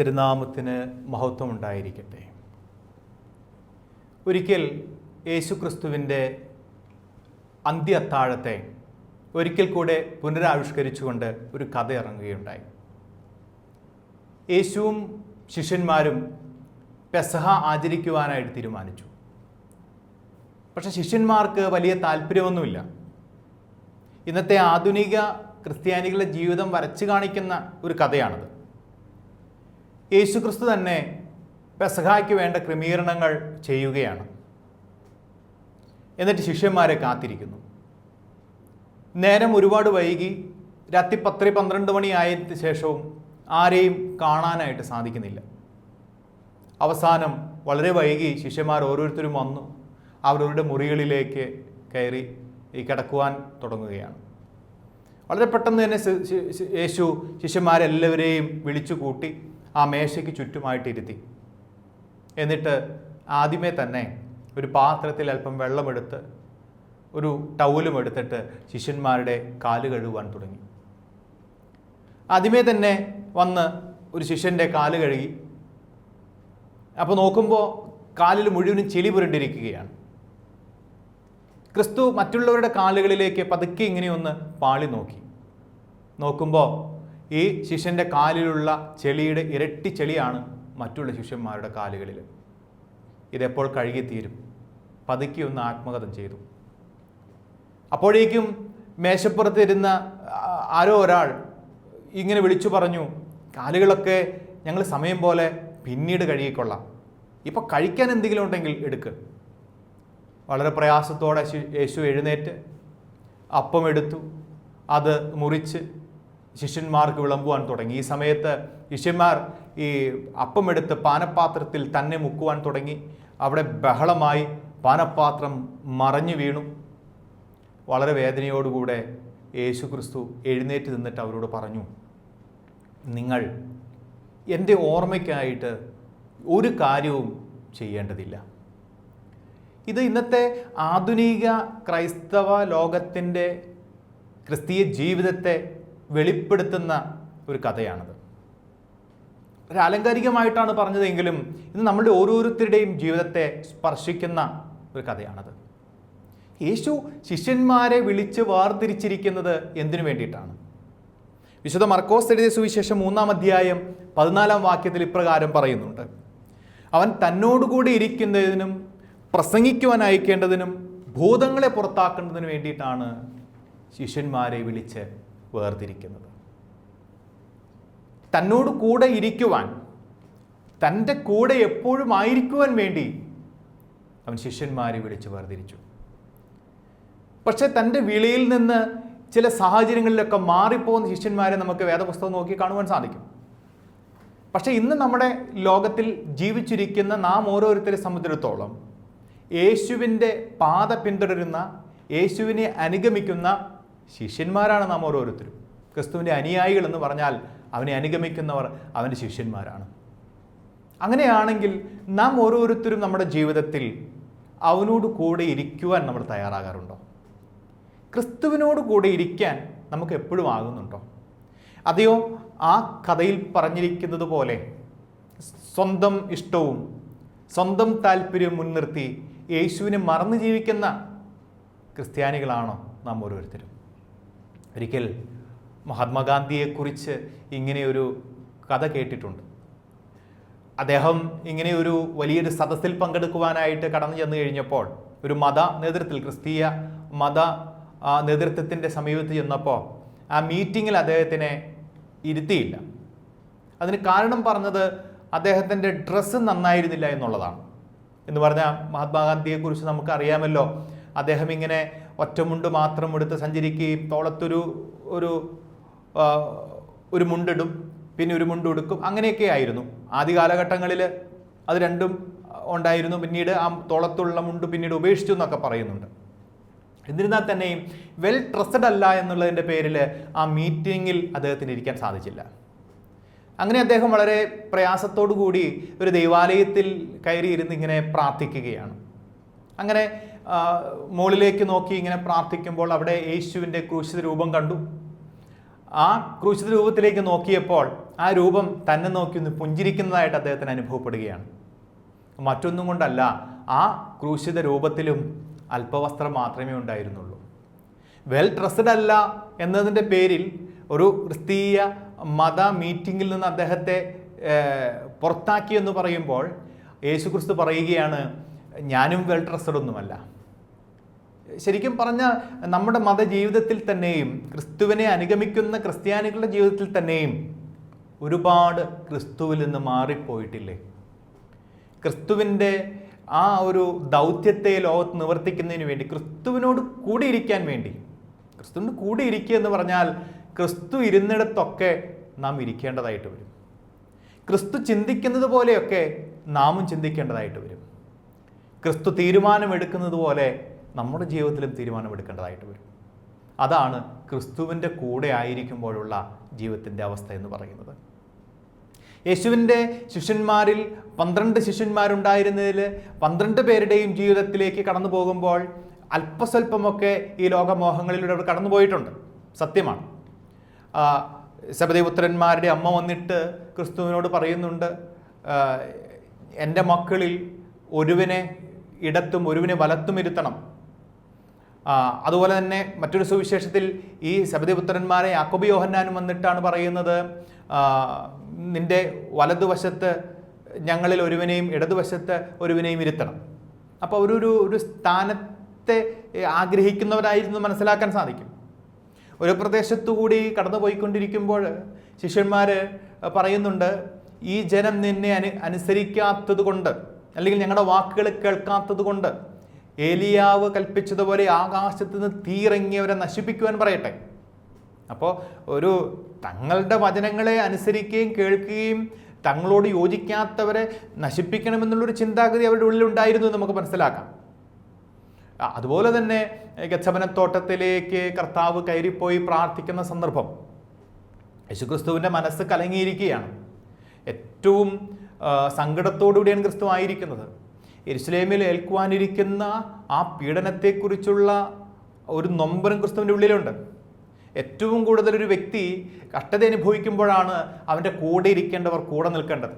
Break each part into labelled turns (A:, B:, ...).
A: തിരുനാമത്തിന് മഹത്വം ഉണ്ടായിരിക്കട്ടെ ഒരിക്കൽ യേശുക്രിസ്തുവിന്റെ അന്ത്യ അത്താഴത്തെ ഒരിക്കൽ കൂടെ പുനരാവിഷ്കരിച്ചുകൊണ്ട് ഒരു കഥ ഇറങ്ങുകയുണ്ടായി. യേശുവും ശിഷ്യന്മാരും പെസഹ ആചരിക്കുവാനായിട്ട് തീരുമാനിച്ചു. പക്ഷെ ശിഷ്യന്മാർക്ക് വലിയ താല്പര്യമൊന്നുമില്ല. ഇന്നത്തെ ആധുനിക ക്രിസ്ത്യാനികളുടെ ജീവിതം വരച്ചു കാണിക്കുന്ന ഒരു കഥയാണത്. യേശുക്രിസ്തു തന്നെ പെസഹായ്ക്ക് വേണ്ട ക്രമീകരണങ്ങൾ ചെയ്യുകയാണ്. എന്നിട്ട് ശിഷ്യന്മാരെ കാത്തിരിക്കുന്നു. നേരം ഒരുപാട് വൈകി രാത്രി പത്ത് പന്ത്രണ്ട് മണിയായതിന് ശേഷവും ആരെയും കാണാനായിട്ട് സാധിക്കുന്നില്ല. അവസാനം വളരെ വൈകി ശിഷ്യന്മാർ ഓരോരുത്തരും വന്നു അവരവരുടെ മുറികളിലേക്ക് കയറി ഈ കിടക്കുവാൻ തുടങ്ങുകയാണ്. വളരെ പെട്ടെന്ന് തന്നെ യേശു ശിഷ്യന്മാരെല്ലാവരെയും വിളിച്ചു കൂട്ടി ആ മേശയ്ക്ക് ചുറ്റുമായിട്ട് ഇരുത്തി. എന്നിട്ട് ആദ്യമേ തന്നെ ഒരു പാത്രത്തിൽ അല്പം വെള്ളമെടുത്ത് ഒരു ടൗലും എടുത്തിട്ട് ശിഷ്യന്മാരുടെ കാൽ കഴുകുവാൻ തുടങ്ങി. ആദ്യമേ തന്നെ വന്ന് ഒരു ശിഷ്യന്റെ കാൽ കഴുകി. അപ്പോൾ നോക്കുമ്പോൾ കാലിൽ മുഴുവനും ചെളി പുരണ്ടിരിക്കുകയാണ്. ക്രിസ്തു മറ്റുള്ളവരുടെ കാലുകളിലേക്ക് പതുക്കെ ഇങ്ങനെയൊന്ന് പാളി നോക്കി. നോക്കുമ്പോൾ ഈ ശിഷ്യന്റെ കാലിലുള്ള ചെളിയുടെ ഇരട്ടി ചെളിയാണ് മറ്റുള്ള ശിഷ്യന്മാരുടെ കാലുകളിൽ. ഇതെപ്പോൾ കഴുകിത്തീരും? പതുക്കി ഒന്ന് ആത്മകഥം ചെയ്തു. അപ്പോഴേക്കും മേശപ്പുറത്തിരുന്ന ആരോ ഒരാൾ ഇങ്ങനെ വിളിച്ചു പറഞ്ഞു കാലുകളൊക്കെ ഞങ്ങൾ സമയം പോലെ പിന്നീട് കഴുകിക്കൊള്ളാം. ഇപ്പോൾ കഴിക്കാൻ എന്തെങ്കിലും ഉണ്ടെങ്കിൽ എടുക്ക്. വളരെ പ്രയാസത്തോടെ യേശു എഴുന്നേറ്റ് അപ്പം എടുത്തു. അത് മുറിച്ച് ശിഷ്യന്മാർക്ക് വിളമ്പുവാൻ തുടങ്ങി. ഈ സമയത്ത് ശിഷ്യന്മാർ ഈ അപ്പമെടുത്ത് പാനപാത്രത്തിൽ തന്നെ മുക്കുവാൻ തുടങ്ങി. അവിടെ ബഹളമായി പാനപാത്രം മറഞ്ഞു വീണു. വളരെ വേദനയോടുകൂടെ യേശു ക്രിസ്തു എഴുന്നേറ്റ് നിന്നിട്ട് അവരോട് പറഞ്ഞു നിങ്ങൾ എന്റെ ഓർമ്മയ്ക്കായിട്ട് ഒരു കാര്യവും ചെയ്യേണ്ടതില്ല. ഇത് ഇന്നത്തെ ആധുനിക ക്രൈസ്തവ ലോകത്തിന്റെ ക്രിസ്തീയ ജീവിതത്തെ വെളിപ്പെടുത്തുന്ന ഒരു കഥയാണത്. ഒരു ആലങ്കാരികമായിട്ടാണ് പറഞ്ഞതെങ്കിലും ഇത് നമ്മളുടെ ഓരോരുത്തരുടെയും ജീവിതത്തെ സ്പർശിക്കുന്ന ഒരു കഥയാണത്. യേശു ശിഷ്യന്മാരെ വിളിച്ച് വേർതിരിച്ചിരിക്കുന്നത് എന്തിനു വേണ്ടിയിട്ടാണ്? വിശുദ്ധ മർക്കോസ് എഴുതിയ സുവിശേഷം മൂന്നാം അധ്യായം പതിനാലാം വാക്യത്തിൽ ഇപ്രകാരം പറയുന്നുണ്ട്. അവൻ തന്നോടുകൂടി ഇരിക്കുന്നതിനും പ്രസംഗിക്കുവാൻ അയക്കേണ്ടതിനും ഭൂതങ്ങളെ പുറത്താക്കേണ്ടതിനു വേണ്ടിയിട്ടാണ് ശിഷ്യന്മാരെ വിളിച്ച് വേർതിരിക്കുന്നത്. തന്നോട് കൂടെ ഇരിക്കുവാൻ തന്റെ കൂടെ എപ്പോഴും ആയിരിക്കുവാൻ വേണ്ടി അവൻ ശിഷ്യന്മാരെ വിളിച്ച് വേർതിരിച്ചു. പക്ഷെ തന്റെ വിളിയിൽ നിന്ന് ചില സാഹചര്യങ്ങളിലൊക്കെ മാറിപ്പോകുന്ന ശിഷ്യന്മാരെ നമുക്ക് വേദപുസ്തകം നോക്കി കാണുവാൻ സാധിക്കും. പക്ഷേ ഇന്ന് നമ്മുടെ ലോകത്തിൽ ജീവിച്ചിരിക്കുന്ന നാം ഓരോരുത്തരെ സംബന്ധിച്ചിടത്തോളം യേശുവിന്റെ പാത പിന്തുടരുന്ന യേശുവിനെ അനുഗമിക്കുന്ന ശിഷ്യന്മാരാണ് നാം ഓരോരുത്തരും. ക്രിസ്തുവിന്റെ അനുയായികൾ എന്ന് പറഞ്ഞാൽ അവനെ അനുഗമിക്കുന്നവർ അവന്റെ ശിഷ്യന്മാരാണ്. അങ്ങനെയാണെങ്കിൽ നാം ഓരോരുത്തരും നമ്മുടെ ജീവിതത്തിൽ അവനോട് കൂടെ ഇരിക്കുവാൻ നമ്മൾ തയ്യാറാകാറുണ്ടോ? ക്രിസ്തുവിനോട് കൂടെ ഇരിക്കാൻ നമുക്ക് എപ്പോഴും ആകുന്നുണ്ടോ? അതെയോ ആ കഥയിൽ പറഞ്ഞിരിക്കുന്നത് പോലെ സ്വന്തം ഇഷ്ടവും സ്വന്തം താല്പര്യവും മുൻനിർത്തി യേശുവിനെ മറന്നു ജീവിക്കുന്ന ക്രിസ്ത്യാനികളാണോ നാം ഓരോരുത്തരും? ഒരിക്കൽ മഹാത്മാഗാന്ധിയെക്കുറിച്ച് ഇങ്ങനെയൊരു കഥ കേട്ടിട്ടുണ്ട്. അദ്ദേഹം ഇങ്ങനെയൊരു വലിയൊരു സദസ്സിൽ പങ്കെടുക്കുവാനായിട്ട് കടന്നു ചെന്ന് കഴിഞ്ഞപ്പോൾ ഒരു മത നേതൃത്വത്തിൽ ക്രിസ്തീയ മത നേതൃത്വത്തിന്റെ സമീപത്ത് ചെന്നപ്പോൾ ആ മീറ്റിങ്ങിൽ അദ്ദേഹത്തിനെ ഇരുത്തിയില്ല. അതിന് കാരണം പറഞ്ഞത് അദ്ദേഹത്തിന്റെ ഡ്രസ്സ് നന്നായിരുന്നില്ല എന്നുള്ളതാണ്. എന്ന് പറഞ്ഞാൽ മഹാത്മാഗാന്ധിയെക്കുറിച്ച് നമുക്കറിയാമല്ലോ അദ്ദേഹം ഇങ്ങനെ ഒറ്റമുണ്ട് മാത്രം എടുത്ത് സഞ്ചരിക്കുകയും തോളത്തൊരു ഒരു ഒരു മുണ്ടിടും പിന്നെ ഒരു മുണ്ട് ഉടുക്കും അങ്ങനെയൊക്കെ ആയിരുന്നു. ആദ്യ കാലഘട്ടങ്ങളിൽ അത് രണ്ടും ഉണ്ടായിരുന്നു. പിന്നീട് ആ തോളത്തുള്ള മുണ്ട് പിന്നീട് ഉപേക്ഷിച്ചു എന്നൊക്കെ പറയുന്നുണ്ട്. എന്നിരുന്നാൽ തന്നെയും വെൽ ട്രസ്റ്റഡ് അല്ല എന്നുള്ളതിന്റെ പേരിൽ ആ മീറ്റിങ്ങിൽ അദ്ദേഹത്തിന് ഇരിക്കാൻ സാധിച്ചില്ല. അങ്ങനെ അദ്ദേഹം വളരെ പ്രയാസത്തോടു കൂടി ഒരു ദൈവാലയത്തിൽ കയറിയിരുന്ന് ഇങ്ങനെ പ്രാർത്ഥിക്കുകയാണ്. അങ്ങനെ മുകളിലേക്ക് നോക്കി ഇങ്ങനെ പ്രാർത്ഥിക്കുമ്പോൾ അവിടെ യേശുവിന്റെ ക്രൂശിത രൂപം കണ്ടു. ആ ക്രൂശിത രൂപത്തിലേക്ക് നോക്കിയപ്പോൾ ആ രൂപം തന്നെ നോക്കി ഒന്ന് പുഞ്ചിരിക്കുന്നതായിട്ട് അദ്ദേഹത്തിന് അനുഭവപ്പെടുകയാണ്. മറ്റൊന്നും കൊണ്ടല്ല ആ ക്രൂശിത രൂപത്തിലും അല്പവസ്ത്രം മാത്രമേ ഉണ്ടായിരുന്നുള്ളൂ. വെൽ ഡ്രസ്ഡ് അല്ല എന്നതിന്റെ പേരിൽ ഒരു ക്രിസ്തീയ മത മീറ്റിങ്ങിൽ നിന്ന് അദ്ദേഹത്തെ പുറത്താക്കിയെന്ന് പറയുമ്പോൾ യേശുക്രിസ്തു പറയുകയാണ് ഞാനും വെൽ ഡ്രസ്ഡ് ഒന്നുമല്ല. ശരിക്കും പറഞ്ഞ നമ്മുടെ മതജീവിതത്തിൽ തന്നെയും ക്രിസ്തുവിനെ അനുഗമിക്കുന്ന ക്രിസ്ത്യാനികളുടെ ജീവിതത്തിൽ തന്നെയും ഒരുപാട് ക്രിസ്തുവിൽ നിന്ന് മാറിപ്പോയിട്ടില്ലേ? ക്രിസ്തുവിന്റെ ആ ഒരു ദൗത്യത്തെ ലോകത്ത് നിവർത്തിക്കുന്നതിന് വേണ്ടി ക്രിസ്തുവിനോട് കൂടിയിരിക്കാൻ വേണ്ടി ക്രിസ്തുവിനോട് കൂടിയിരിക്കുക എന്ന് പറഞ്ഞാൽ ക്രിസ്തു ഇരുന്നിടത്തൊക്കെ നാം ഇരിക്കേണ്ടതായിട്ട് വരും. ക്രിസ്തു ചിന്തിക്കുന്നത് പോലെയൊക്കെ നാമും ചിന്തിക്കേണ്ടതായിട്ട് വരും. ക്രിസ്തു തീരുമാനമെടുക്കുന്നത് പോലെ നമ്മുടെ ജീവിതത്തിലും തീരുമാനമെടുക്കേണ്ടതായിട്ട് വരും. അതാണ് ക്രിസ്തുവിന്റെ കൂടെ ആയിരിക്കുമ്പോഴുള്ള ജീവിതത്തിന്റെ അവസ്ഥ എന്ന് പറയുന്നത്. യേശുവിന്റെ ശിഷ്യന്മാരിൽ പന്ത്രണ്ട് ശിഷ്യന്മാരുണ്ടായിരുന്നതിൽ പന്ത്രണ്ട് പേരുടെയും ജീവിതത്തിലേക്ക് കടന്നു പോകുമ്പോൾ അല്പസ്വല്പമൊക്കെ ഈ ലോകമോഹങ്ങളിലൂടെ അവർ കടന്നു പോയിട്ടുണ്ട്. സത്യമാണ്. ശബദീപുത്രന്മാരുടെ അമ്മ വന്നിട്ട് ക്രിസ്തുവിനോട് പറയുന്നുണ്ട് എന്റെ മക്കളിൽ ഒരുവിനെ ഇടത്തും ഒരുവിനെ വലത്തും ഇരുത്തണം. അതുപോലെ തന്നെ മറ്റൊരു സുവിശേഷത്തിൽ ഈ സബദിപുത്രന്മാരെ യാക്കോബ് യോഹന്നാനും വന്നിട്ടാണ് പറയുന്നത് നിന്റെ വലതുവശത്ത് ഞങ്ങളിൽ ഒരുവനെയും ഇടതുവശത്ത് ഒരുവനെയും ഇരുത്തണം. അപ്പോൾ ഒരു ഒരു സ്ഥാനത്തെ ആഗ്രഹിക്കുന്നവരായിരുന്നു മനസ്സിലാക്കാൻ സാധിക്കും. ഒരു പ്രദേശത്തു കൂടി കടന്നു പോയിക്കൊണ്ടിരിക്കുമ്പോൾ ശിഷ്യന്മാർ പറയുന്നുണ്ട് ഈ ജനം നിന്നെ അനു അനുസരിക്കാത്തത് കൊണ്ട് അല്ലെങ്കിൽ ഞങ്ങളുടെ വാക്കുകൾ കേൾക്കാത്തത് കൊണ്ട് ഏലിയാവ് കൽപ്പിച്ചതുപോലെ ആകാശത്ത് നിന്ന് തീയിറങ്ങിയവരെ നശിപ്പിക്കുവാൻ പറയട്ടെ. അപ്പോൾ ഒരു തങ്ങളുടെ വചനങ്ങളെ അനുസരിക്കുകയും കേൾക്കുകയും തങ്ങളോട് യോജിക്കാത്തവരെ നശിപ്പിക്കണമെന്നുള്ളൊരു ചിന്താഗതി അവരുടെ ഉള്ളിൽ ഉണ്ടായിരുന്നു എന്ന് നമുക്ക് മനസ്സിലാക്കാം. അതുപോലെ തന്നെ ഗച്ഛമനത്തോട്ടത്തിലേക്ക് കർത്താവ് കയറിപ്പോയി പ്രാർത്ഥിക്കുന്ന സന്ദർഭം. യേശുക്രിസ്തുവിന്റെ മനസ്സ് കലങ്ങിയിരിക്കുകയാണ്. ഏറ്റവും സങ്കടത്തോടുകൂടിയാണ് ക്രിസ്തു ആയിരിക്കുന്നത്. എരുസലേമിൽ ഏൽക്കുവാനിരിക്കുന്ന ആ പീഡനത്തെക്കുറിച്ചുള്ള ഒരു നൊമ്പരം ക്രിസ്തുവിന്റെ ഉള്ളിലുണ്ട്. ഏറ്റവും കൂടുതൽ ഒരു വ്യക്തി കഷ്ടത അനുഭവിക്കുമ്പോഴാണ് അവന്റെ കൂടെ ഇരിക്കേണ്ടവർ കൂടെ നിൽക്കേണ്ടത്.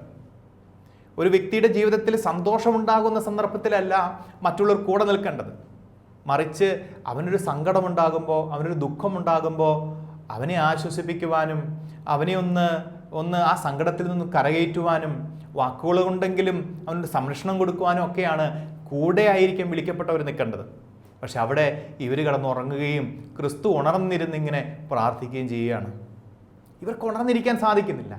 A: ഒരു വ്യക്തിയുടെ ജീവിതത്തിൽ സന്തോഷമുണ്ടാകുന്ന സന്ദർഭത്തിലല്ല മറ്റുള്ളവർ കൂടെ നിൽക്കേണ്ടത്. മറിച്ച് അവനൊരു സങ്കടമുണ്ടാകുമ്പോൾ അവനൊരു ദുഃഖമുണ്ടാകുമ്പോൾ അവനെ ആശ്വസിപ്പിക്കുവാനും അവനെ ഒന്ന് ഒന്ന് ആ സങ്കടത്തിൽ നിന്ന് കരകയറ്റുവാനും വാക്കുകൾ കൊണ്ടെങ്കിലും അവനൊരു സംരക്ഷണം കൊടുക്കുവാനും ഒക്കെയാണ് കൂടെ ആയിരിക്കും വിളിക്കപ്പെട്ടവർ നിൽക്കേണ്ടത്. പക്ഷെ അവിടെ ഇവർ കിടന്നുറങ്ങുകയും ക്രിസ്തു ഉണർന്നിരുന്നിങ്ങനെ പ്രാർത്ഥിക്കുകയും ചെയ്യുകയാണ്. ഇവർക്ക് ഉണർന്നിരിക്കാൻ സാധിക്കുന്നില്ല.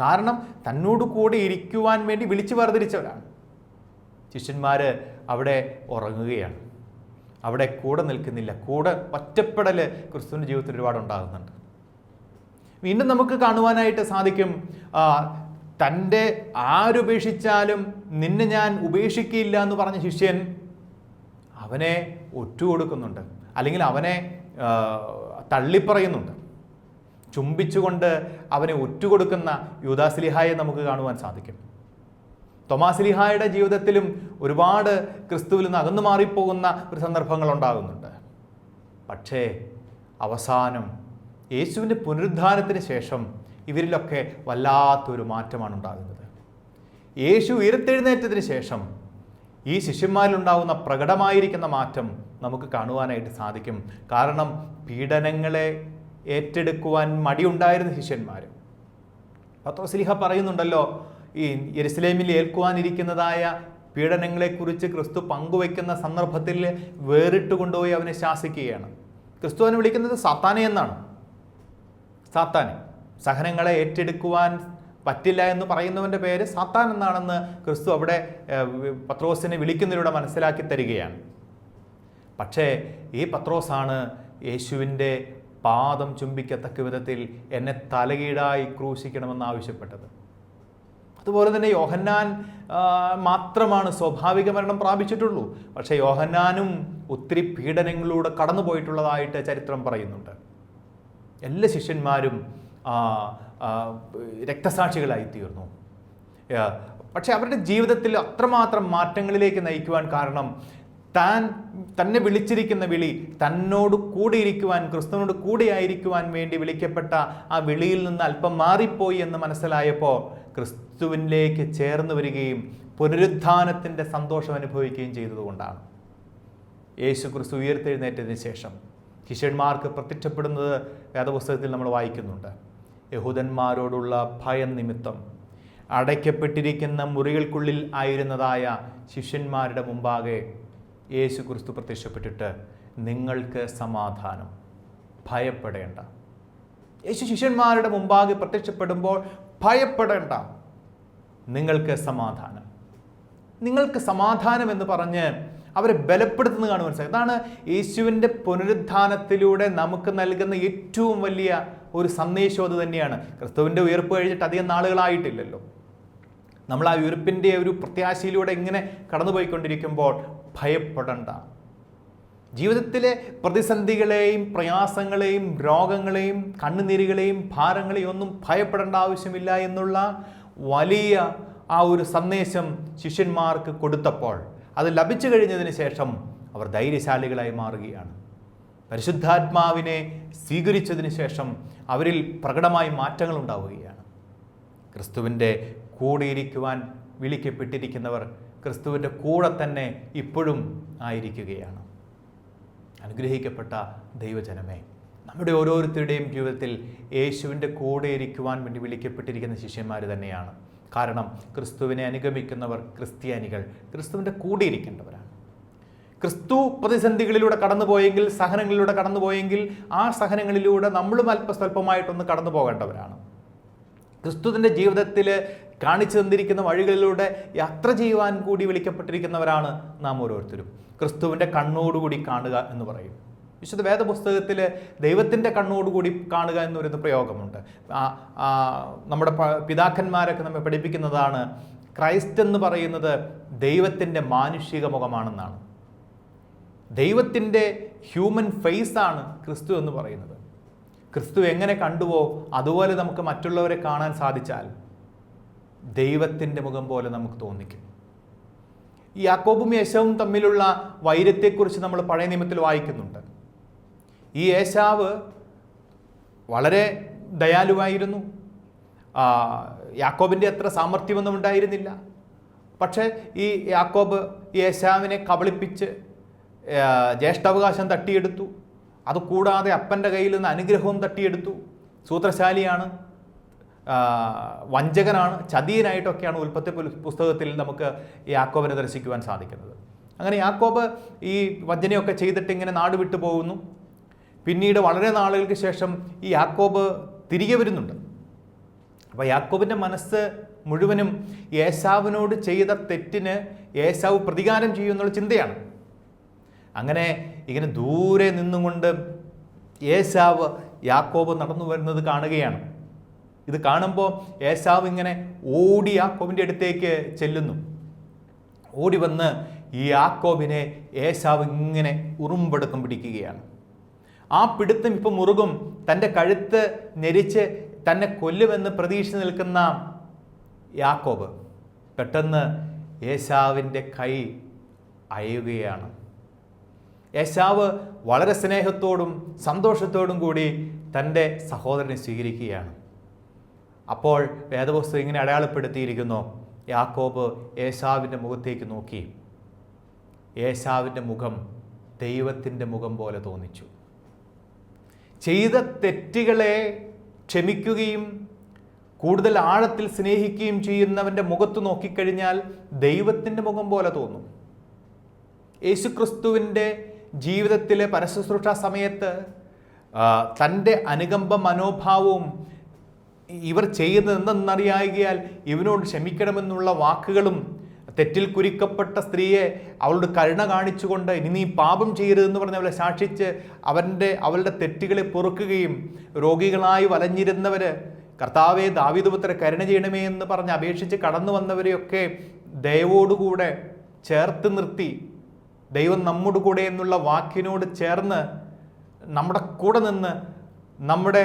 A: കാരണം തന്നോട് കൂടെ ഇരിക്കുവാൻ വേണ്ടി വിളിച്ചു വേർതിരിച്ചവരാണ്. ശിഷ്യന്മാർ അവിടെ ഉറങ്ങുകയാണ്. അവിടെ കൂടെ നിൽക്കുന്നില്ല. കൂടെ ഒറ്റപ്പെടൽ ക്രിസ്തുവിന്റെ ജീവിതത്തിൽ ഒരുപാട് ഉണ്ടാകുന്നുണ്ട് വീണ്ടും നമുക്ക് കാണുവാനായിട്ട് സാധിക്കും തന്റെ ആരുപേക്ഷിച്ചാലും നിന്നെ ഞാൻ ഉപേക്ഷിക്കില്ല എന്ന് പറഞ്ഞ ശിഷ്യൻ അവനെ ഒറ്റുകൊടുക്കുന്നുണ്ട്. അല്ലെങ്കിൽ അവനെ തള്ളിപ്പറയുന്നുണ്ട്. ചുംബിച്ചുകൊണ്ട് അവനെ ഒറ്റുകൊടുക്കുന്ന യൂദാസ്ലിഹായെ നമുക്ക് കാണുവാൻ സാധിക്കും. തൊമാസ്ലിഹായുടെ ജീവിതത്തിലും ഒരുപാട് ക്രിസ്തുവിൽ നിന്ന് അകന്നു മാറിപ്പോകുന്ന ഒരു സന്ദർഭങ്ങൾ ഉണ്ടാകുന്നുണ്ട്. പക്ഷേ അവസാനം യേശുവിന്റെ പുനരുദ്ധാനത്തിന് ശേഷം ഇവരിലൊക്കെ വല്ലാത്തൊരു മാറ്റമാണ് ഉണ്ടാകുന്നത്. യേശു ഉയർത്തെഴുന്നേറ്റത്തിന് ശേഷം ഈ ശിഷ്യന്മാരിലുണ്ടാകുന്ന പ്രകടമായിരിക്കുന്ന മാറ്റം നമുക്ക് കാണുവാനായിട്ട് സാധിക്കും. കാരണം പീഡനങ്ങളെ ഏറ്റെടുക്കുവാൻ മടിയുണ്ടായിരുന്ന ശിഷ്യന്മാർ പത്രോസ്ലിഹ പറയുന്നുണ്ടല്ലോ ഈ യെരുസലേമിൽ ഏൽക്കുവാനിരിക്കുന്നതായ പീഡനങ്ങളെക്കുറിച്ച് ക്രിസ്തു പങ്കുവയ്ക്കുന്ന സന്ദർഭത്തിൽ വേറിട്ട് കൊണ്ടുപോയി അവനെ ശാസിക്കുകയാണ്. ക്രിസ്തു അവനെ വിളിക്കുന്നത് സാത്താനെ എന്നാണ്. സാത്താനെ. സഹനങ്ങളെ ഏറ്റെടുക്കുവാൻ പറ്റില്ല എന്ന് പറയുന്നവന്റെ പേര് സാത്താൻ എന്നാണെന്ന് ക്രിസ്തു അവിടെ പത്രോസിനെ വിളിക്കുന്നതിലൂടെ മനസ്സിലാക്കി തരികയാണ്. പക്ഷേ ഈ പത്രോസാണ് യേശുവിന്റെ പാദം ചുംബിക്കത്തക്ക വിധത്തിൽ എന്നെ തലകീടായി ക്രൂശിക്കണമെന്ന് ആവശ്യപ്പെട്ടത്. അതുപോലെ തന്നെ യോഹന്നാൻ മാത്രമാണ് സ്വാഭാവിക മരണം പ്രാപിച്ചിട്ടുള്ളൂ. പക്ഷേ യോഹന്നാനും ഒത്തിരി പീഡനങ്ങളിലൂടെ കടന്നുപോയിട്ടുള്ളതായിട്ട് ചരിത്രം പറയുന്നുണ്ട്. എല്ലാ ശിഷ്യന്മാരും രക്തസാക്ഷികളായി തീർന്നു. പക്ഷെ അവരുടെ ജീവിതത്തിൽ അത്രമാത്രം മാറ്റങ്ങളിലേക്ക് നയിക്കുവാൻ കാരണം താൻ തന്നെ വിളിച്ചിരിക്കുന്ന വിളി തന്നോട് കൂടെ ഇരിക്കുവാൻ ക്രിസ്തുവിനോട് കൂടെയായിരിക്കുവാൻ വേണ്ടി വിളിക്കപ്പെട്ട ആ വിളിയിൽ നിന്ന് അല്പം മാറിപ്പോയി എന്ന് മനസ്സിലായപ്പോൾ ക്രിസ്തുവിലേക്ക് ചേർന്ന് വരികയും പുനരുദ്ധാനത്തിന്റെ സന്തോഷം അനുഭവിക്കുകയും ചെയ്തതുകൊണ്ടാണ്. യേശു ക്രിസ്തു ഉയർത്തെഴുന്നേറ്റതിന് ശേഷം ശിഷ്യന്മാർക്ക് പ്രത്യക്ഷപ്പെടുന്നത് വേദപുസ്തകത്തിൽ നമ്മൾ വായിക്കുന്നുണ്ട്. യഹൂദന്മാരോടുള്ള ഭയം നിമിത്തം. അടയ്ക്കപ്പെട്ടിരിക്കുന്ന മുറികൾക്കുള്ളിൽ ആയിരുന്നതായ ശിഷ്യന്മാരുടെ മുമ്പാകെ യേശു ക്രിസ്തു പ്രത്യക്ഷപ്പെട്ടിട്ട് നിങ്ങൾക്ക് സമാധാനം. ഭയപ്പെടേണ്ട. യേശു ശിഷ്യന്മാരുടെ മുമ്പാകെ പ്രത്യക്ഷപ്പെടുമ്പോൾ ഭയപ്പെടേണ്ട. നിങ്ങൾക്ക് സമാധാനം. നിങ്ങൾക്ക് സമാധാനം എന്ന് പറഞ്ഞ് അവരെ ബലപ്പെടുത്തുന്നത് കാണുവാൻ സാധിക്കും. അതാണ് യേശുവിന്റെ പുനരുദ്ധാനത്തിലൂടെ നമുക്ക് നൽകുന്ന ഏറ്റവും വലിയ ഒരു സന്ദേശം അത് തന്നെയാണ്. ക്രിസ്തുവിന്റെ ഉയർപ്പ് കഴിഞ്ഞിട്ട് അധികം നാളുകളായിട്ടില്ലല്ലോ. നമ്മൾ ആ ഉയർപ്പിന്റെ ഒരു പ്രത്യാശയിലൂടെ ഇങ്ങനെ കടന്നുപോയിക്കൊണ്ടിരിക്കുമ്പോൾ ഭയപ്പെടണ്ട. ജീവിതത്തിലെ പ്രതിസന്ധികളെയും പ്രയാസങ്ങളെയും രോഗങ്ങളെയും കണ്ണുനീരുകളെയും ഭാരങ്ങളെയും ഒന്നും ഭയപ്പെടേണ്ട ആവശ്യമില്ല എന്നുള്ള വലിയ ആ ഒരു സന്ദേശം ശിഷ്യന്മാർക്ക് കൊടുത്തപ്പോൾ അത് ലഭിച്ചു കഴിഞ്ഞതിന് ശേഷം അവർ ധൈര്യശാലികളായി മാറുകയാണ്. പരിശുദ്ധാത്മാവിനെ സ്വീകരിച്ചതിന് ശേഷം അവരിൽ പ്രകടമായി മാറ്റങ്ങൾ ഉണ്ടാവുകയാണ്. ക്രിസ്തുവിന്റെ കൂടെ ഇരിക്കുവാൻ വിളിക്കപ്പെട്ടിരിക്കുന്നവർ ക്രിസ്തുവിന്റെ കൂടെ തന്നെ ഇപ്പോഴും ആയിരിക്കുകയാണ്. അനുഗ്രഹിക്കപ്പെട്ട ദൈവജനമേ നമ്മുടെ ഓരോരുത്തരുടെയും ജീവിതത്തിൽ യേശുവിന്റെ കൂടെ ഇരിക്കുവാൻ വേണ്ടി വിളിക്കപ്പെട്ടിരിക്കുന്ന ശിഷ്യന്മാർ തന്നെയാണ്. കാരണം ക്രിസ്തുവിനെ അനുഗമിക്കുന്നവർ ക്രിസ്ത്യാനികൾ ക്രിസ്തുവിന്റെ കൂടെ ഇരിക്കേണ്ടവരാണ് ക്രിസ്തു പ്രതിസന്ധികളിലൂടെ കടന്നുപോയെങ്കിൽ സഹനങ്ങളിലൂടെ കടന്നുപോയെങ്കിൽ ആ സഹനങ്ങളിലൂടെ നമ്മളും അല്പസ്വല്പമായിട്ടൊന്ന് കടന്നു പോകേണ്ടവരാണ് ക്രിസ്തുവിന്റെ ജീവിതത്തിൽ കാണിച്ചു തന്നിരിക്കുന്ന വഴികളിലൂടെ യാത്ര ചെയ്യുവാൻ കൂടി വിളിക്കപ്പെട്ടിരിക്കുന്നവരാണ് നാം ഓരോരുത്തരും. ക്രിസ്തുവിന്റെ കണ്ണോടുകൂടി കാണുക എന്ന് പറയും. വിശുദ്ധ വേദപുസ്തകത്തിൽ ദൈവത്തിന്റെ കണ്ണോടുകൂടി കാണുക എന്ന് പറയുന്ന പ്രയോഗമുണ്ട് നമ്മുടെ പിതാക്കന്മാരൊക്കെ നമ്മെ പഠിപ്പിക്കുന്നതാണ് ക്രൈസ്റ്റ് എന്ന് പറയുന്നത് ദൈവത്തിന്റെ മാനുഷിക മുഖമാണെന്നാണ്. ദൈവത്തിന്റെ ഹ്യൂമൻ ഫേസാണ് ക്രിസ്തു എന്ന് പറയുന്നത്. ക്രിസ്തു എങ്ങനെ കണ്ടുവോ അതുപോലെ നമുക്ക് മറ്റുള്ളവരെ കാണാൻ സാധിച്ചാൽ ദൈവത്തിന്റെ മുഖം പോലെ നമുക്ക് തോന്നിക്കും. യാക്കോബും യേശവും തമ്മിലുള്ള വൈരത്തെക്കുറിച്ച് നമ്മൾ പഴയ നിയമത്തിൽ വായിക്കുന്നുണ്ട്. ഈ യേശാവ് വളരെ ദയാലുവായിരുന്നു. യാക്കോബിന്റെ അത്ര സാമർഥ്യമൊന്നും ഉണ്ടായിരുന്നില്ല. പക്ഷേ ഈ യാക്കോബ് യേശാവിനെ കബളിപ്പിച്ച് ജ്യേഷ്ഠാവകാശം തട്ടിയെടുത്തു. അതുകൂടാതെ അപ്പന്റെ കയ്യിൽ നിന്ന് അനുഗ്രഹവും തട്ടിയെടുത്തു. സൂത്രശാലിയാണ് വഞ്ചകനാണ് ചതിയനായിട്ടൊക്കെയാണ് ഉൽപ്പത്തി പുസ്തകത്തിൽ നമുക്ക് യാക്കോബിനെ ദർശിക്കുവാൻ സാധിക്കുന്നത്. അങ്ങനെ യാക്കോബ് ഈ വഞ്ചനയൊക്കെ ചെയ്തിട്ട് ഇങ്ങനെ നാട് വിട്ടു പോകുന്നു. പിന്നീട് വളരെ നാളുകൾക്ക് ശേഷം ഈ യാക്കോബ് തിരികെ വരുന്നുണ്ട്. അപ്പോൾ യാക്കോബിന്റെ മനസ്സ് മുഴുവനും ഏശാവിനോട് ചെയ്ത തെറ്റിന് ഏശാവ് പ്രതികാരം ചെയ്യുമെന്നുള്ള ചിന്തയാണ്. അങ്ങനെ ഇങ്ങനെ ദൂരെ നിന്നുകൊണ്ട് ഏശാവ് യാക്കോബ് നടന്നു വരുന്നത് കാണുകയാണ്. ഇത് കാണുമ്പോൾ ഏശാവ് ഇങ്ങനെ ഓടി യാക്കോബിന്റെ അടുത്തേക്ക് ചെല്ലുന്നു. ഓടി വന്ന് ഈ യാക്കോബിനെ ഏശാവ് ഇങ്ങനെ ഉറുമ്പെടുക്കം പിടിക്കുകയാണ്. ആ പിടുത്തം ഇപ്പം മുറുകും. തന്റെ കഴുത്ത് ഞെരിച്ച് തന്നെ കൊല്ലുമെന്ന് പ്രതീക്ഷ നിൽക്കുന്ന യാക്കോബ് പെട്ടെന്ന് ഏശാവിന്റെ കൈ അയയുകയാണ്. യേശാവ് വളരെ സ്നേഹത്തോടും സന്തോഷത്തോടും കൂടി തന്റെ സഹോദരനെ സ്വീകരിക്കുകയാണ്. അപ്പോൾ വേദപുസ്തകം ഇങ്ങനെ അടയാളപ്പെടുത്തിയിരിക്കുന്നു. യാക്കോബ് യേശാവിന്റെ മുഖത്തേക്ക് നോക്കി. യേശാവിന്റെ മുഖം ദൈവത്തിന്റെ മുഖം പോലെ തോന്നിച്ചു. ചെയ്ത തെറ്റുകളെ ക്ഷമിക്കുകയും കൂടുതൽ ആഴത്തിൽ സ്നേഹിക്കുകയും ചെയ്യുന്നവന്റെ മുഖത്ത് നോക്കിക്കഴിഞ്ഞാൽ ദൈവത്തിന്റെ മുഖം പോലെ തോന്നും. യേശുക്രിസ്തുവിന്റെ ജീവിതത്തിലെ പരശുശ്രൂഷ സമയത്ത് തന്റെ അനുകമ്പ മനോഭാവവും ഇവർ ചെയ്യുന്നത് എന്തെന്നറിയായികയാൽ ഇവനോട് ക്ഷമിക്കണമെന്നുള്ള വാക്കുകളും തെറ്റിൽ കുരിക്കപ്പെട്ട സ്ത്രീയെ അവളുടെ കരുണ കാണിച്ചുകൊണ്ട് ഇനി നീ പാപം ചെയ്യരുതെന്ന് പറഞ്ഞ് അവളെ സാക്ഷിച്ച് അവന്റെ അവളുടെ തെറ്റുകളെ പൊറുക്കുകയും രോഗികളായി വലഞ്ഞിരുന്നവർ കർത്താവെ ദാവിദുപുത്ര കരുണ ചെയ്യണമേ എന്ന് പറഞ്ഞ് അപേക്ഷിച്ച് കടന്നു വന്നവരെയൊക്കെ ദയവോടുകൂടെ ചേർത്ത് നിർത്തി ദൈവം നമ്മുടെ കൂടെ എന്നുള്ള വാക്കിനോട് ചേർന്ന് നമ്മുടെ കൂടെ നിന്ന് നമ്മുടെ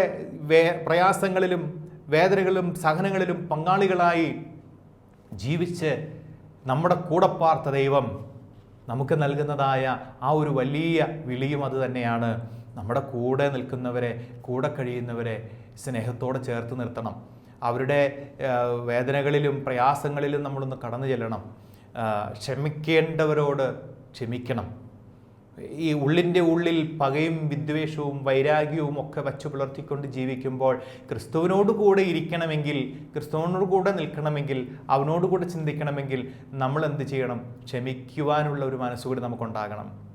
A: വേ പ്രയാസങ്ങളിലും വേദനകളിലും സഹനങ്ങളിലും പങ്കാളികളായി ജീവിച്ച് നമ്മുടെ കൂടെ പാർത്ത ദൈവം നമുക്ക് നൽകുന്നതായ ആ ഒരു വലിയ വിളിയും അത് തന്നെയാണ്. നമ്മുടെ കൂടെ നിൽക്കുന്നവരെ കൂടെ കഴിയുന്നവരെ സ്നേഹത്തോടെ ചേർത്ത് നിർത്തണം. അവരുടെ വേദനകളിലും പ്രയാസങ്ങളിലും നമ്മളൊന്ന് കടന്നു ചെല്ലണം. ക്ഷമിക്കേണ്ടവരോട് ക്ഷമിക്കണം. ഈ ഉള്ളിന്റെ ഉള്ളിൽ പകയും വിദ്വേഷവും വൈരാഗ്യവും ഒക്കെ വച്ചു പുലർത്തിക്കൊണ്ട് ജീവിക്കുമ്പോൾ ക്രിസ്തുവിനോട് കൂടെ ഇരിക്കണമെങ്കിൽ ക്രിസ്തുവിനോട് കൂടെ നിൽക്കണമെങ്കിൽ അവനോട് കൂടെ ചിന്തിക്കണമെങ്കിൽ നമ്മൾ എന്ത് ചെയ്യണം? ക്ഷമിക്കുവാനുള്ള ഒരു മനസ്സുകൂടി നമുക്കുണ്ടാകണം.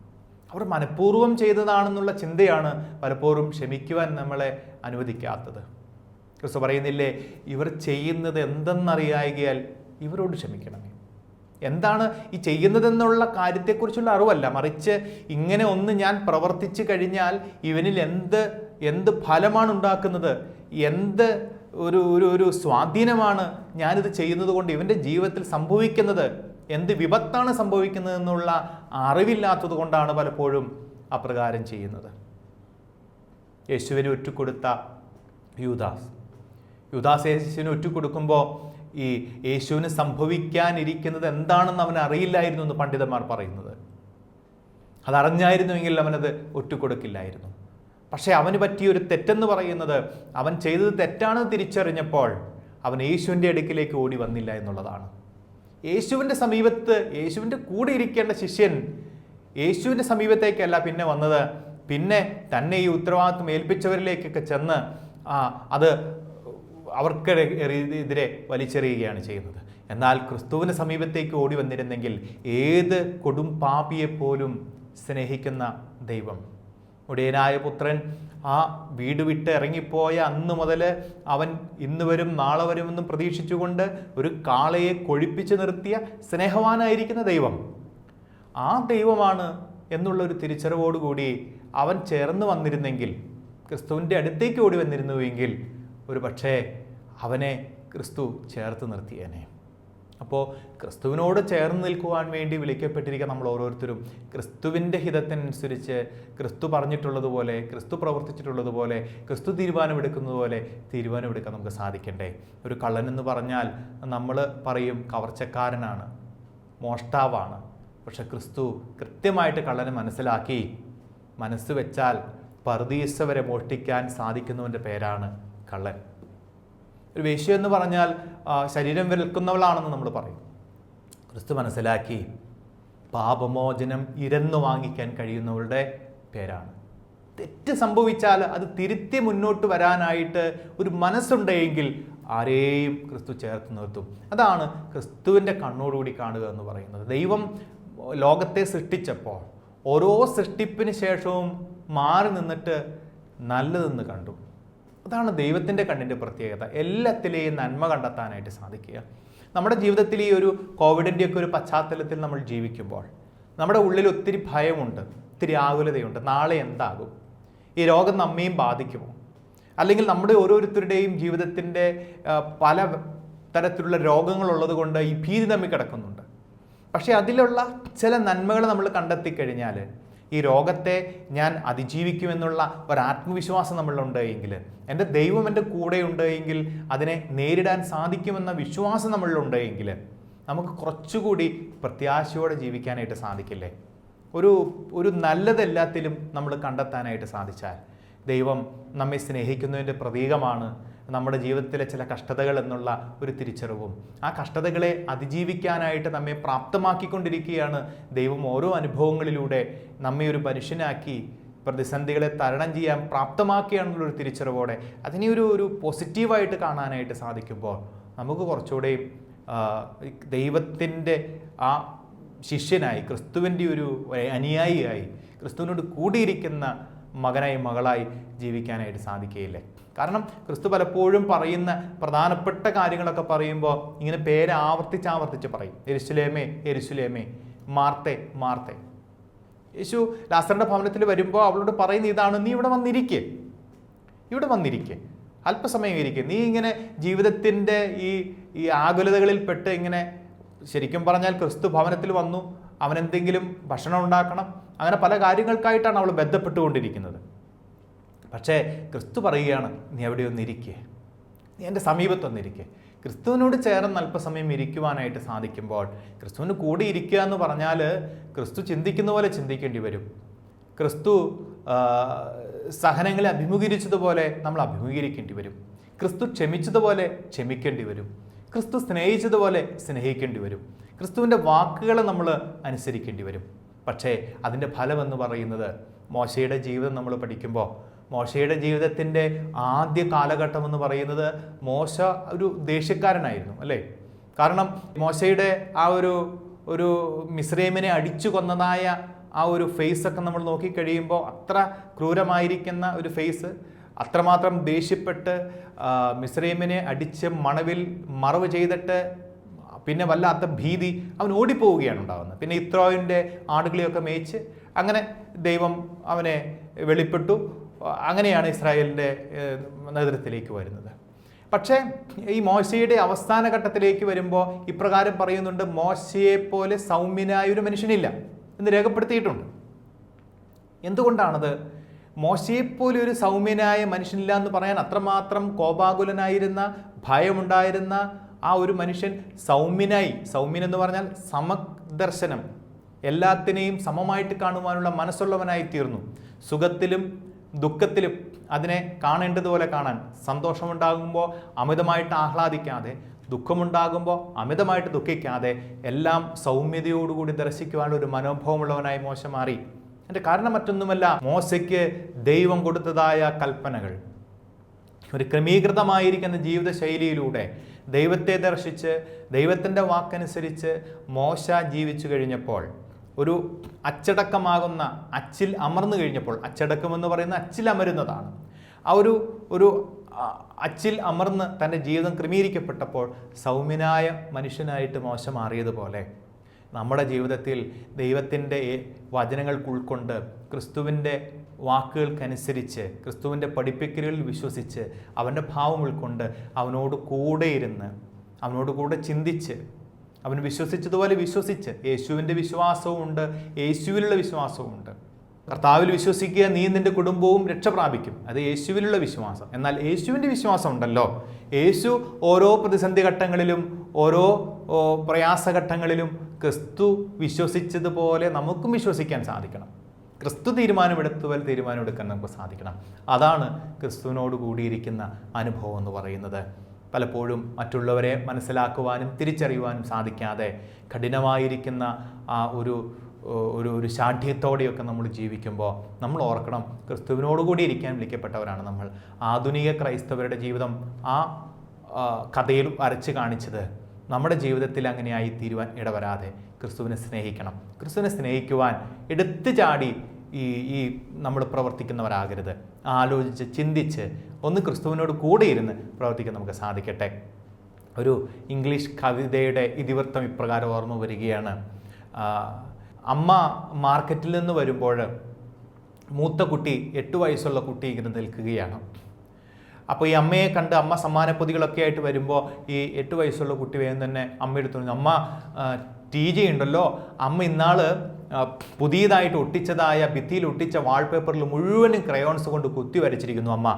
A: അവർ മനഃപൂർവം ചെയ്തതാണെന്നുള്ള ചിന്തയാണ് പലപ്പോഴും ക്ഷമിക്കുവാൻ നമ്മളെ അനുവദിക്കാത്തത്. ക്രിസ്തു പറയുന്നില്ലേ ഇവർ ചെയ്യുന്നത് എന്തെന്നറിയായികയാൽ ഇവരോട് ക്ഷമിക്കണമേ. എന്താണ് ഈ ചെയ്യുന്നതെന്നുള്ള കാര്യത്തെക്കുറിച്ചുള്ള അറിവല്ല. മറിച്ച് ഇങ്ങനെ ഒന്ന് ഞാൻ പ്രവർത്തിച്ചു കഴിഞ്ഞാൽ ഇവനിൽ എന്ത് എന്ത് ഫലമാണ് ഉണ്ടാക്കുന്നത്? എന്ത് ഒരു ഒരു ഒരു സ്വാധീനമാണ് ഞാനിത് ചെയ്യുന്നത് കൊണ്ട് ഇവന്റെ ജീവിതത്തിൽ സംഭവിക്കുന്നത്? എന്ത് വിപത്താണ് സംഭവിക്കുന്നത് എന്നുള്ള അറിവില്ലാത്തത് കൊണ്ടാണ് പലപ്പോഴും അപ്രകാരം ചെയ്യുന്നത്. യേശുവിന് ഒറ്റുകൊടുത്ത യൂദാസ്. യുദാസ് യേശുവിന് ഒറ്റുകൊടുക്കുമ്പോൾ ഈ യേശുവിന് സംഭവിക്കാനിരിക്കുന്നത് എന്താണെന്ന് അവൻ അറിയില്ലായിരുന്നു എന്ന് പണ്ഡിതന്മാർ പറയുന്നത്. അതറിഞ്ഞായിരുന്നുവെങ്കിൽ അവനത് ഒറ്റുകൊടുക്കില്ലായിരുന്നു. പക്ഷേ അവന് പറ്റിയൊരു തെറ്റെന്ന് പറയുന്നത് അവൻ ചെയ്തത് തെറ്റാണെന്ന് തിരിച്ചറിഞ്ഞപ്പോൾ അവൻ യേശുവിന്റെ അടുക്കിലേക്ക് ഓടി വന്നില്ല എന്നുള്ളതാണ്. യേശുവിന്റെ സമീപത്ത് യേശുവിന്റെ കൂടെ ഇരിക്കേണ്ട ശിഷ്യൻ യേശുവിന്റെ സമീപത്തേക്കല്ല പിന്നെ വന്നത്. പിന്നെ തന്നെ ഈ ഉത്തരവാദിത്വം ഏൽപ്പിച്ചവരിലേക്കൊക്കെ ചെന്ന് ആ അത് അവർക്കെതിരെ വലിച്ചെറിയുകയാണ് ചെയ്യുന്നത്. എന്നാൽ ക്രിസ്തുവിന് സമീപത്തേക്ക് ഓടി വന്നിരുന്നെങ്കിൽ ഏത് കൊടും പാപിയെപ്പോലും സ്നേഹിക്കുന്ന ദൈവം? ഉടയനായ പുത്രൻ ആ വീട് വിട്ട് ഇറങ്ങിപ്പോയ അന്ന് മുതൽ അവൻ ഇന്ന് വരും നാളെ വരുമെന്നും പ്രതീക്ഷിച്ചുകൊണ്ട് ഒരു കാളയെ കൊഴിപ്പിച്ച് നിർത്തിയ സ്നേഹവാനായിരിക്കുന്ന ദൈവം. ആ ദൈവമാണ് എന്നുള്ളൊരു തിരിച്ചറിവോടുകൂടി അവൻ ചേർന്ന് വന്നിരുന്നെങ്കിൽ ക്രിസ്തുവിന്റെ അടുത്തേക്ക് ഓടി വന്നിരുന്നുവെങ്കിൽ ഒരു പക്ഷേ അവനെ ക്രിസ്തു ചേർത്ത് നിർത്തിയേനെ അപ്പോൾ ക്രിസ്തുവിനോട് ചേർന്ന് നിൽക്കുവാൻ വേണ്ടി വിളിക്കപ്പെട്ടിരിക്കുക നമ്മൾ ഓരോരുത്തരും ക്രിസ്തുവിന്റെ ഹിതത്തിനനുസരിച്ച് ക്രിസ്തു പറഞ്ഞിട്ടുള്ളതുപോലെ ക്രിസ്തു പ്രവർത്തിച്ചിട്ടുള്ളതുപോലെ ക്രിസ്തു തീരുമാനമെടുക്കുന്നതുപോലെ തീരുമാനമെടുക്കാൻ നമുക്ക് സാധിക്കണ്ടേ? ഒരു കള്ളനെന്ന് പറഞ്ഞാൽ നമ്മൾ പറയും കവർച്ചക്കാരനാണ് മോഷ്ടാവാണ്. പക്ഷെ ക്രിസ്തു കൃത്യമായിട്ട് കള്ളനെ മനസ്സിലാക്കി മനസ്സ് വെച്ചാൽ പർദീസ വരെ മോഷ്ടിക്കാൻ സാധിക്കുന്നവന്റെ പേരാണ് കള്ളൻ. ഒരു വേശ്യ എന്ന് പറഞ്ഞാൽ ശരീരം വിൽക്കുന്നവളാണെന്ന് നമ്മൾ പറയും. ക്രിസ്തു മനസ്സിലാക്കി പാപമോചനം ഇരന്നു വാങ്ങിക്കാൻ കഴിയുന്നവളുടെ പേരാണ്. തെറ്റ് സംഭവിച്ചാൽ അത് തിരുത്തി മുന്നോട്ട് വരാനായിട്ട് ഒരു മനസ്സുണ്ടെങ്കിൽ ആരെയും ക്രിസ്തു ചേർത്ത് നിർത്തും. അതാണ് ക്രിസ്തുവിന്റെ കണ്ണോടുകൂടി കാണുക എന്ന് പറയുന്നത്. ദൈവം ലോകത്തെ സൃഷ്ടിച്ചപ്പോൾ ഓരോ സൃഷ്ടിപ്പിന് ശേഷവും മാറി നിന്നിട്ട് നല്ലതെന്ന് കണ്ടു. അതാണ് ദൈവത്തിന്റെ കണ്ണിന്റെ പ്രത്യേകത. എല്ലാത്തിലെയും നന്മ കണ്ടെത്താനായിട്ട് സാധിക്കുക. നമ്മുടെ ജീവിതത്തിൽ ഈ ഒരു കോവിഡിന്റെയൊക്കെ ഒരു പശ്ചാത്തലത്തിൽ നമ്മൾ ജീവിക്കുമ്പോൾ നമ്മുടെ ഉള്ളിൽ ഒത്തിരി ഭയമുണ്ട് ഒത്തിരി ആകുലതയുണ്ട്. നാളെ എന്താകും? ഈ രോഗം നമ്മയും ബാധിക്കുമോ? അല്ലെങ്കിൽ നമ്മുടെ ഓരോരുത്തരുടെയും ജീവിതത്തിന്റെ പല തരത്തിലുള്ള രോഗങ്ങളുള്ളത് കൊണ്ട് ഈ ഭീതി തമ്മിൽ കിടക്കുന്നുണ്ട്. പക്ഷേ അതിലുള്ള ചില നന്മകൾ നമ്മൾ കണ്ടെത്തി കഴിഞ്ഞാൽ ഈ രോഗത്തെ ഞാൻ അതിജീവിക്കുമെന്നുള്ള ഒരു ആത്മവിശ്വാസം നമ്മളിലുണ്ട് എങ്കിൽ എന്റെ ദൈവം എന്റെ കൂടെയുണ്ട് എങ്കിൽ അതിനെ നേരിടാൻ സാധിക്കുമെന്ന വിശ്വാസം നമ്മളിലുണ്ട് എങ്കിൽ നമുക്ക് കുറച്ചുകൂടി പ്രത്യാശയോടെ ജീവിക്കാനായിട്ട് സാധിക്കില്ലേ? ഒരു ഒരു നല്ലതെല്ലാത്തിലും നമ്മൾ കണ്ടെത്താനായിട്ട് സാധിച്ചാൽ ദൈവം നമ്മെ സ്നേഹിക്കുന്നതിന്റെ പ്രതീകമാണ്. നമ്മുടെ ജീവിതത്തിലെ ചില കഷ്ടതകൾ എന്നുള്ള ഒരു തിരിച്ചറിവും. ആ കഷ്ടതകളെ അതിജീവിക്കാനായിട്ട് നമ്മെ പ്രാപ്തമാക്കിക്കൊണ്ടിരിക്കുകയാണ് ദൈവം ഓരോ അനുഭവങ്ങളിലൂടെ നമ്മെ ഒരു മനുഷ്യനാക്കി പ്രതിസന്ധികളെ തരണം ചെയ്യാൻ പ്രാപ്തമാക്കുകയാണെന്നുള്ളൊരു തിരിച്ചറിവോടെ അതിനെ ഒരു ഒരു പോസിറ്റീവായിട്ട് കാണാനായിട്ട് സാധിക്കുമ്പോൾ നമുക്ക് കുറച്ചുകൂടെയും ദൈവത്തിന്റെ ആ ശിഷ്യനായി ക്രിസ്തുവിന്റെ ഒരു അനുയായിയായി ക്രിസ്തുവിനോട് കൂടിയിരിക്കുന്ന മകനായി മകളായി ജീവിക്കാനായിട്ട് സാധിക്കുകയില്ലേ? കാരണം ക്രിസ്തു പലപ്പോഴും പറയുന്ന പ്രധാനപ്പെട്ട കാര്യങ്ങളൊക്കെ പറയുമ്പോൾ ഇങ്ങനെ പേര് ആവർത്തിച്ച് ആവർത്തിച്ച് പറയും. എരിശുലേമേ എരിശുലേമേ മാർത്തെ മാർത്തെ. യേശു ലാസറിന്റെ ഭവനത്തിൽ വരുമ്പോൾ അവളോട് പറയുന്ന ഇതാണ് നീ ഇവിടെ വന്നിരിക്കേ. ഇവിടെ വന്നിരിക്കെ. അല്പസമയം ഇരിക്കുക നീ ഇങ്ങനെ ജീവിതത്തിന്റെ ഈ ഈ ആകുലതകളിൽ പെട്ട് ഇങ്ങനെ ശരിക്കും പറഞ്ഞാൽ ക്രിസ്തു ഭവനത്തിൽ വന്നു. അവനെന്തെങ്കിലും ഭക്ഷണം ഉണ്ടാക്കണം. അങ്ങനെ പല കാര്യങ്ങൾക്കായിട്ടാണ് അവൾ ബന്ധപ്പെട്ടുകൊണ്ടിരിക്കുന്നത്. പക്ഷേ ക്രിസ്തു പറയുകയാണ് നീ അവിടെ ഒന്നിരിക്കേ നീ എന്റെ സമീപത്തൊന്നിരിക്കേ ക്രിസ്തുവിനോട് ചേർന്ന് അല്പസമയം ഇരിക്കുവാനായിട്ട് സാധിക്കുമ്പോൾ ക്രിസ്തുവിന് കൂടി ഇരിക്കുക എന്ന് പറഞ്ഞാൽ ക്രിസ്തു ചിന്തിക്കുന്ന പോലെ ചിന്തിക്കേണ്ടി വരും. ക്രിസ്തു സഹനങ്ങളെ അഭിമുഖീകരിച്ചതുപോലെ നമ്മൾ അഭിമുഖീകരിക്കേണ്ടി വരും. ക്രിസ്തു ക്ഷമിച്ചതുപോലെ ക്ഷമിക്കേണ്ടി വരും. ക്രിസ്തു സ്നേഹിച്ചതുപോലെ സ്നേഹിക്കേണ്ടി വരും. ക്രിസ്തുവിന്റെ വാക്കുകളെ നമ്മൾ അനുസരിക്കേണ്ടി വരും. പക്ഷേ അതിന്റെ ഫലമെന്ന് പറയുന്നത് മോശയുടെ ജീവിതം നമ്മൾ പഠിക്കുമ്പോൾ മോശയുടെ ജീവിതത്തിന്റെ ആദ്യ കാലഘട്ടം എന്ന് പറയുന്നത് മോശ ഒരു ദേഷ്യക്കാരനായിരുന്നു അല്ലേ? കാരണം മോശയുടെ ആ ഒരു ഒരു മിസ്രൈമിനെ അടിച്ചു കൊന്നതായ ആ ഒരു ഫേസ് ഒക്കെ നമ്മൾ നോക്കിക്കഴിയുമ്പോൾ അത്ര ക്രൂരമായിരിക്കുന്ന ഒരു ഫേസ് അത്രമാത്രം ദേഷ്യപ്പെട്ട് മിസ്രൈമിനെ അടിച്ച് മണവിൽ മറവ് ചെയ്തിട്ട് പിന്നെ വല്ലാത്ത ഭീതി അവൻ ഓടിപ്പോവുകയാണ് ഉണ്ടാകുന്നത് പിന്നെ ഇത്രോയിന്റെ ആടുകളെയൊക്കെ മേയിച്ച് അങ്ങനെ ദൈവം അവനെ വെളിപ്പെട്ടു. അങ്ങനെയാണ് ഇസ്രായേലിന്റെ നേതൃത്വത്തിലേക്ക് വരുന്നത്. പക്ഷേ ഈ മോശയുടെ അവസാന ഘട്ടത്തിലേക്ക് വരുമ്പോൾ ഇപ്രകാരം പറയുന്നുണ്ട് മോശയെ പോലെ സൗമ്യനായ ഒരു മനുഷ്യനില്ല എന്ന് രേഖപ്പെടുത്തിയിട്ടുണ്ട്. എന്തുകൊണ്ടാണത്? മോശയെപ്പോലെ ഒരു സൗമ്യനായ മനുഷ്യനില്ല എന്ന് പറയാൻ അത്രമാത്രം കോപാകുലനായിരുന്ന ഭയമുണ്ടായിരുന്ന ആ ഒരു മനുഷ്യൻ സൗമ്യനായി സൗമ്യൻ എന്ന് പറഞ്ഞാൽ സമദർശനം എല്ലാത്തിനെയും സമമായിട്ട് കാണുവാനുള്ള മനസ്സുള്ളവനായി തീർന്നു സുഖത്തിലും ദുഃഖത്തിലും അതിനെ കാണേണ്ടതുപോലെ കാണാൻ സന്തോഷമുണ്ടാകുമ്പോൾ അമിതമായിട്ട് ആഹ്ലാദിക്കാതെ ദുഃഖമുണ്ടാകുമ്പോൾ അമിതമായിട്ട് ദുഃഖിക്കാതെ എല്ലാം സൗമ്യതയോടുകൂടി ദർശിക്കുവാനുള്ള ഒരു മനോഭാവമുള്ളവനായി മോശം മാറി. എന്റെ കാരണം മറ്റൊന്നുമല്ല മോശയ്ക്ക് ദൈവം കൊടുത്തതായ കൽപ്പനകൾ. ഒരു ക്രമീകൃതമായിരിക്കുന്ന ജീവിതശൈലിയിലൂടെ ദൈവത്തെ ദർശിച്ച് ദൈവത്തിന്റെ വാക്കനുസരിച്ച് മോശ ജീവിച്ചു കഴിഞ്ഞപ്പോൾ ഒരു അച്ചടക്കമാകുന്ന അച്ചിൽ അമർന്നു കഴിഞ്ഞപ്പോൾ അച്ചടക്കം എന്ന് പറയുന്ന അച്ചിൽ അമരുന്നതാണ്. ആ ഒരു ഒരു അച്ചിൽ അമർന്ന് തന്റെ ജീവിതം ക്രമീകരിക്കപ്പെട്ടപ്പോൾ സൗമ്യനായ മനുഷ്യനായിട്ട് മോശം മാറിയതുപോലെ നമ്മുടെ ജീവിതത്തിൽ ദൈവത്തിന്റെ വചനങ്ങൾക്ക് ഉൾക്കൊണ്ട് ക്രിസ്തുവിന്റെ വാക്കുകൾക്കനുസരിച്ച് ക്രിസ്തുവിന്റെ പഠിപ്പിക്കലുകളിൽ വിശ്വസിച്ച് അവന്റെ ഭാവം ഉൾക്കൊണ്ട് അവനോട് കൂടെ ഇരുന്ന് അവനോട് കൂടെ ചിന്തിച്ച് അവൻ വിശ്വസിച്ചതുപോലെ വിശ്വസിച്ച്. യേശുവിന്റെ വിശ്വാസവും ഉണ്ട് യേശുവിലുള്ള വിശ്വാസവും ഉണ്ട് കർത്താവിൽ വിശ്വസിക്കുക നീ നിന്റെ കുടുംബവും രക്ഷ പ്രാപിക്കും. അത് യേശുവിലുള്ള വിശ്വാസം. എന്നാൽ യേശുവിന്റെ വിശ്വാസം ഉണ്ടല്ലോ യേശു ഓരോ പ്രതിസന്ധി ഘട്ടങ്ങളിലും ഓരോ പ്രയാസഘട്ടങ്ങളിലും ക്രിസ്തു വിശ്വസിച്ചതുപോലെ നമുക്കും വിശ്വസിക്കാൻ സാധിക്കണം. ക്രിസ്തു തീരുമാനമെടുത്തുപോലെ തീരുമാനമെടുക്കാൻ നമുക്ക് സാധിക്കണം. അതാണ് ക്രിസ്തുവിനോട് കൂടിയിരിക്കുന്ന അനുഭവം എന്ന് പറയുന്നത്. പലപ്പോഴും മറ്റുള്ളവരെ മനസ്സിലാക്കുവാനും തിരിച്ചറിയുവാനും സാധിക്കാതെ കഠിനമായിരിക്കുന്ന ആ ഒരു ഒരു ഒരു ശാഠ്യത്തോടെയൊക്കെ നമ്മൾ ജീവിക്കുമ്പോൾ നമ്മൾ ഓർക്കണം ക്രിസ്തുവിനോടുകൂടി ഇരിക്കാൻ വിളിക്കപ്പെട്ടവരാണ് നമ്മൾ. ആധുനിക ക്രൈസ്തവരുടെ ജീവിതം ആ കഥയിൽ വരച്ച് കാണിച്ചത് നമ്മുടെ ജീവിതത്തിൽ അങ്ങനെയായി തീരുവാൻ ഇടവരാതെ ക്രിസ്തുവിനെ സ്നേഹിക്കണം. ക്രിസ്തുവിനെ സ്നേഹിക്കുവാൻ എടുത്തു ചാടി ഈ ഈ നമ്മൾ പ്രവർത്തിക്കുന്നവരാകരുത്. ആലോചിച്ച് ചിന്തിച്ച് ഒന്ന് ക്രിസ്തുവിനോട് കൂടെ ഇരുന്ന് പ്രവർത്തിക്കാൻ നമുക്ക് സാധിക്കട്ടെ. ഒരു ഇംഗ്ലീഷ് കവിതയുടെ ഇതിവൃത്തം ഇപ്രകാരം ഓർമ്മ വരികയാണ്. അമ്മ മാർക്കറ്റിൽ നിന്ന് വരുമ്പോൾ മൂത്ത കുട്ടി എട്ട് വയസ്സുള്ള കുട്ടി ഇങ്ങനെ നിൽക്കുകയാണ്. അപ്പോൾ ഈ അമ്മയെ കണ്ട് അമ്മ സമ്മാനപ്പൊതികളൊക്കെ ആയിട്ട് വരുമ്പോൾ ഈ എട്ട് വയസ്സുള്ള കുട്ടി വേഗം തന്നെ അമ്മയെടുത്തു അമ്മ ടി ജി ഉണ്ടല്ലോ. അമ്മ ഇന്നാൾ ആ, പുതിയതായിട്ട് ഒട്ടിച്ചതായ ഭിത്തിയിൽ ഒട്ടിച്ച വാൾപേപ്പറിൽ മുഴുവനും ക്രയോൺസ് കൊണ്ട് കുത്തി വരച്ചിരിക്കുന്നു അമ്മ.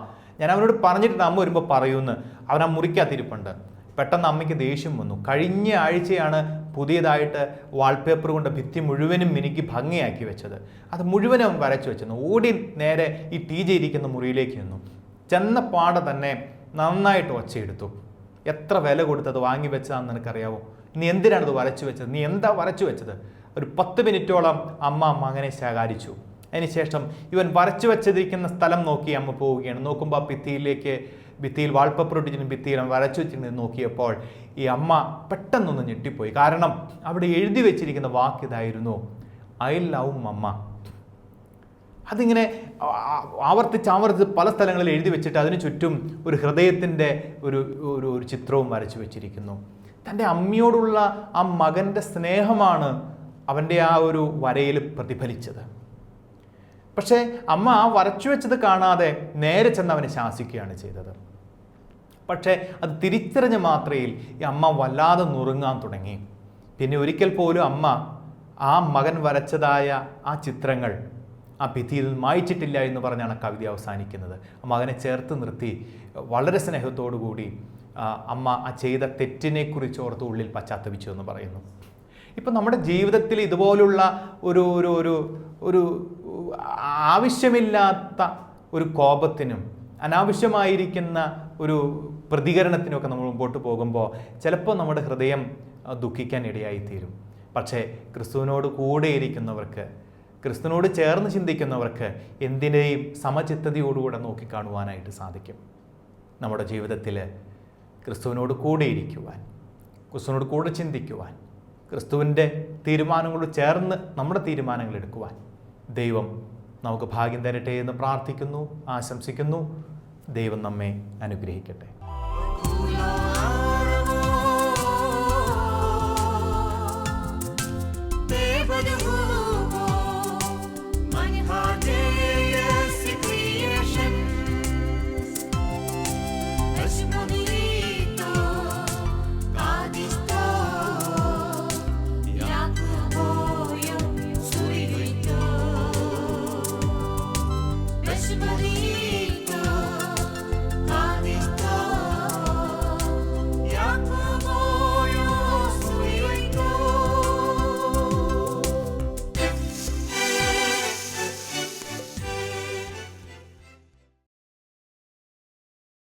A: ഞാൻ അവനോട് പറഞ്ഞിട്ട് അമ്മ വരുമ്പോൾ പറയുമെന്ന് അവൻ ആ മുറിക്കകത്തിരിപ്പുണ്ട് പെട്ടെന്ന് അമ്മയ്ക്ക് ദേഷ്യം വന്നു. കഴിഞ്ഞ ആഴ്ചയാണ് പുതിയതായിട്ട് വാൾപേപ്പർ കൊണ്ട് ഭിത്തി മുഴുവനും മിനുക്കി ഭംഗിയാക്കി വെച്ചത്. അത് മുഴുവനും അവൻ വരച്ചു വെച്ചെന്നു ഓടി നേരെ ഈ ടി ജെ ഇരിക്കുന്ന മുറിയിലേക്ക് നിന്നു. ചെന്ന പാട തന്നെ നന്നായിട്ട് ഒച്ചയെടുത്തു. എത്ര വില കൊടുത്തത് വാങ്ങി വെച്ചതാണെന്ന് നിനക്കറിയാവോ? നീ എന്തിനാണത് വരച്ചു വെച്ചത്? നീ എന്താ വരച്ചു വെച്ചത്? ഒരു പത്ത് മിനിറ്റോളം അമ്മ മകനെ ശകാരിച്ചു അതിനുശേഷം ഇവൻ വരച്ചു വെച്ചിരിക്കുന്ന സ്ഥലം നോക്കി അമ്മ പോവുകയാണ്. നോക്കുമ്പോൾ ഭിത്തിയിലേക്ക് ഭിത്തിയിൽ വാൾപ്പപ്പർ ഒട്ടിച്ചിട്ട് ഭിത്തിയിൽ വരച്ചു വെച്ചിട്ടുണ്ട് നോക്കിയപ്പോൾ ഈ അമ്മ പെട്ടെന്നൊന്ന് ഞെട്ടിപ്പോയി. കാരണം അവിടെ എഴുതി വെച്ചിരിക്കുന്ന വാക്ക് ഇതായിരുന്നു ഐ ലവ് മമ്മ. അതിങ്ങനെ ആവർത്തിച്ച് ആവർത്തിച്ച് പല സ്ഥലങ്ങളിൽ എഴുതി വെച്ചിട്ട് അതിന് ചുറ്റും ഒരു ഹൃദയത്തിന്റെ ഒരു ഒരു ചിത്രവും വരച്ചു വെച്ചിരിക്കുന്നു. തന്റെ അമ്മയോടുള്ള ആ മകന്റെ സ്നേഹമാണ് അവന്റെ ആ ഒരു വരയിൽ പ്രതിഫലിച്ചത്. പക്ഷേ അമ്മ വരച്ചു വെച്ചത് കാണാതെ നേരെ ചെന്ന് അവനെ ശാസിക്കുകയാണ് ചെയ്തത്. പക്ഷേ അത് തിരിച്ചറിഞ്ഞ മാത്രയിൽ ഈ അമ്മ വല്ലാതെ നുറുങ്ങാൻ തുടങ്ങി. പിന്നെ ഒരിക്കൽ പോലും അമ്മ ആ മകൻ വരച്ചതായ ആ ചിത്രങ്ങൾ ആ ഭിത്തിയിൽ മായിച്ചിട്ടില്ല എന്ന് പറഞ്ഞാണ് കവിത അവസാനിക്കുന്നത്. മകനെ ചേർത്ത് നിർത്തി. വളരെ സ്നേഹത്തോടു കൂടി അമ്മ ആ ചെയ്ത തെറ്റിനെക്കുറിച്ച് ഓർത്ത് ഉള്ളിൽ പശ്ചാത്തപിച്ചു എന്ന് പറയുന്നു. ഇപ്പം നമ്മുടെ ജീവിതത്തിൽ ഇതുപോലുള്ള ഒരു ഒരു ഒരു ഒരു ആവശ്യമില്ലാത്ത ഒരു കോപത്തിനും അനാവശ്യമായിരിക്കുന്ന ഒരു പ്രതികരണത്തിനുമൊക്കെ നമ്മൾ മുമ്പോട്ട് പോകുമ്പോൾ ചിലപ്പോൾ നമ്മുടെ ഹൃദയം ദുഃഖിക്കാൻ ഇടയായിത്തീരും. പക്ഷേ ക്രിസ്തുവിനോട് കൂടെ ഇരിക്കുന്നവർക്ക് ക്രിസ്തുവിനോട് ചേർന്ന് ചിന്തിക്കുന്നവർക്ക് എന്തിനേയും സമചിത്തതയോടുകൂടെ നോക്കിക്കാണുവാനായിട്ട് സാധിക്കും. നമ്മുടെ ജീവിതത്തിൽ ക്രിസ്തുവിനോട് കൂടെ ഇരിക്കുവാൻ ക്രിസ്തുവിനോട് കൂടെ ചിന്തിക്കുവാൻ ക്രിസ്തുവിന്റെ തീരുമാനങ്ങളോട് ചേർന്ന് നമ്മുടെ തീരുമാനങ്ങൾ എടുക്കുവാൻ ദൈവം നമുക്ക് ഭാഗ്യം തരട്ടെ എന്ന് പ്രാർത്ഥിക്കുന്നു ആശംസിക്കുന്നു. ദൈവം നമ്മെ അനുഗ്രഹിക്കട്ടെ. But